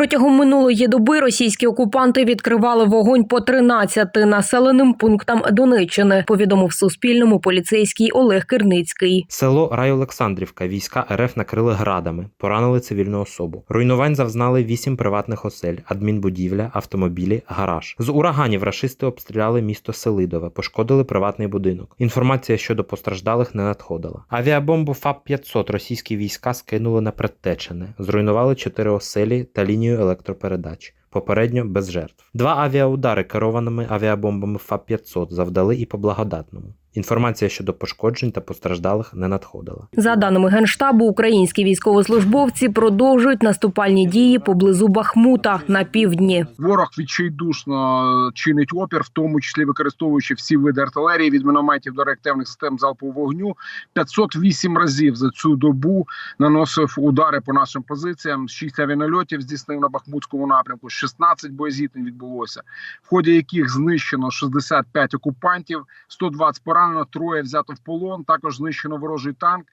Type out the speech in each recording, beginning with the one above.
Протягом минулої доби російські окупанти відкривали вогонь по 13 населеним пунктам Донеччини. Повідомив Суспільному поліцейський Олег Кирницький. Село Райолександрівка війська РФ накрили градами, поранили цивільну особу. Руйнувань завзнали вісім приватних осель, адмінбудівля, автомобілі, гараж. З ураганів рашисти обстріляли місто Селидове, пошкодили приватний будинок. Інформація щодо постраждалих не надходила. Авіабомбу ФАП-500 російські війська скинули на Предтечене, зруйнували чотири оселі та лінію електропередач. Попередньо без жертв. Два авіаудари керованими авіабомбами ФАП-500 завдали і по благодатному. Інформація щодо пошкоджень та постраждалих не надходила. За даними генштабу, українські військовослужбовці продовжують наступальні дії поблизу Бахмута на півдні. Ворог відчайдушно чинить опір, в тому числі використовуючи всі види артилерії від мінометів до реактивних систем залпового вогню. 508 разів за цю добу наносив удари по нашим позиціям. 6 авіанальотів здійснив на Бахмутському напрямку. 16 боєзіткнень відбулося, в ході яких знищено 65 окупантів, 120 поранено, троє взято в полон. Також знищено ворожий танк,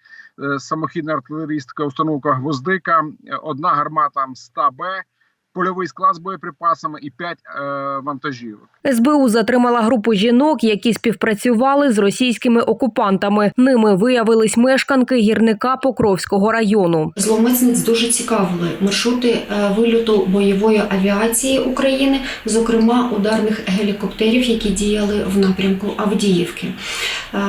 е, самохідна артилерійська установка Гвоздика, е, одна гармата МСТА-Б, польовий склад з боєприпасами і 5 е, вантажівок. СБУ затримала групу жінок, які співпрацювали з російськими окупантами. Ними виявились мешканки гірника Покровського району. Зловмисниць дуже цікавили маршрути е, вильоту бойової авіації України, зокрема ударних гелікоптерів, які діяли в напрямку Авдіївки. Е,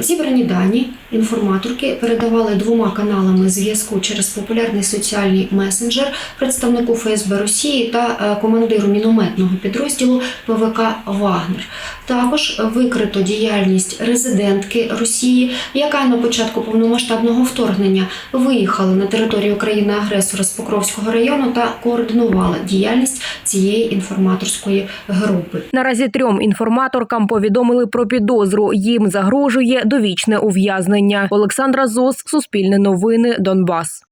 Зібрані дані інформаторки передавали двома каналами зв'язку через популярний соціальний месенджер представнику ФСБ Росії та е, командиру мінометного підрозділу ПВК Вагнер. Також викрито діяльність резидентки Росії, яка на початку повномасштабного вторгнення виїхала на територію країни-агресора з Покровського району та координувала діяльність цієї інформаторської групи. Наразі трьом інформаторкам повідомили про підозру. Їм загрожує довічне ув'язнення. Олександра Зос, Суспільне новини, Донбас.